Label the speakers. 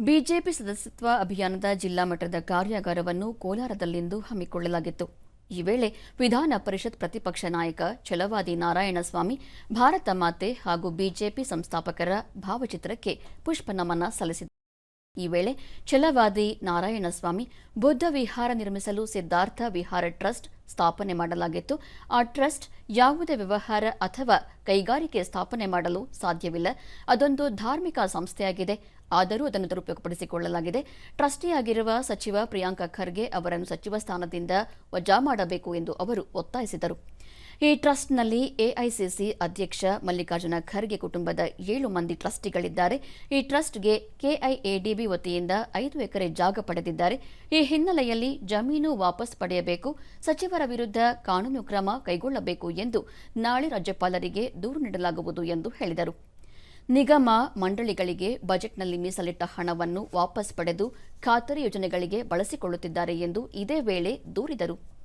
Speaker 1: BJP ಸದಸ್ಯತ್ವ ಅಭಿಯಾನದ ಜಿಲ್ಲಾ ಮಟ್ಟದ ಕಾರ್ಯಾಗಾರವನ್ನು ಕೋಲಾರದಲ್ಲಿಂದು ಹಮ್ಮಿಕೊಳ್ಳಲಾಗಿತ್ತು. ಈ ವೇಳೆ ವಿಧಾನ ಪರಿಷತ್ ಪ್ರತಿಪಕ್ಷ ನಾಯಕ ಛಲವಾದಿ ನಾರಾಯಣಸ್ವಾಮಿ, ಭಾರತ ಮಾತೆ ಹಾಗೂ ಬಿಜೆಪಿ ಸಂಸ್ಥಾಪಕರ ಭಾವಚಿತ್ರಕ್ಕೆ ಪುಷ್ಪ ನಮನ ಸಲ್ಲಿಸಿದರು ಈ ವೇಳೆ ಛಲವಾದಿ ನಾರಾಯಣಸ್ವಾಮಿ ಬುದ್ಧ ವಿಹಾರ ನಿರ್ಮಿಸಲು ಸಿದ್ಧಾರ್ಥ ವಿಹಾರ ಟ್ರಸ್ಟ್ ಸ್ಥಾಪನೆ ಮಾಡಲಾಗಿತ್ತು. ಆ ಟ್ರಸ್ಟ್ ಯಾವುದೇ ವ್ಯವಹಾರ ಅಥವಾ ಕೈಗಾರಿಕೆ ಸ್ಥಾಪನೆ ಮಾಡಲು ಸಾಧ್ಯವಿಲ್ಲ. ಅದೊಂದು ಧಾರ್ಮಿಕ ಸಂಸ್ಥೆಯಾಗಿದೆ. ಆದರೂ ಅದನ್ನು ದುರುಪಯೋಗಪಡಿಸಿಕೊಳ್ಳಲಾಗಿದೆ. ಟ್ರಸ್ಟಿಯಾಗಿರುವ ಸಚಿವ ಪ್ರಿಯಾಂಕ ಖರ್ಗೆ ಅವರನ್ನು ಸಚಿವ ಸ್ಥಾನದಿಂದ ವಜಾ ಮಾಡಬೇಕು ಎಂದು ಅವರು ಒತ್ತಾಯಿಸಿದರು. ಈ ಟ್ರಸ್ಟ್ನಲ್ಲಿ ಎಐಸಿಸಿ ಅಧ್ಯಕ್ಷ ಮಲ್ಲಿಕಾರ್ಜುನ ಖರ್ಗೆ ಕುಟುಂಬದ ಏಳು ಮಂದಿ ಟ್ರಸ್ಟಿಗಳಿದ್ದಾರೆ. ಈ ಟ್ರಸ್ಟ್ಗೆ ಕೆಐಎಡಿಬಿ ವತಿಯಿಂದ ಐದು ಎಕರೆ ಜಾಗ ಪಡೆದಿದ್ದಾರೆ. ಈ ಹಿನ್ನೆಲೆಯಲ್ಲಿ ಜಮೀನು ವಾಪಸ್ ಪಡೆಯಬೇಕು, ಸಚಿವರ ವಿರುದ್ಧ ಕಾನೂನು ಕ್ರಮ ಕೈಗೊಳ್ಳಬೇಕು ಎಂದು ನಾಳೆ ರಾಜ್ಯಪಾಲರಿಗೆ ದೂರು ನೀಡಲಾಗುವುದು ಎಂದು ಹೇಳಿದರು. ನಿಗಮ ಮಂಡಳಿಗಳಿಗೆ ಬಜೆಟ್ನಲ್ಲಿ ಮೀಸಲಿಟ್ಟ ಹಣವನ್ನು ವಾಪಸ್ ಪಡೆದು ಖಾತರಿ ಯೋಜನೆಗಳಿಗೆ ಬಳಸಿಕೊಳ್ಳುತ್ತಿದ್ದಾರೆ ಎಂದು ಇದೇ ವೇಳೆ ದೂರಿದರು.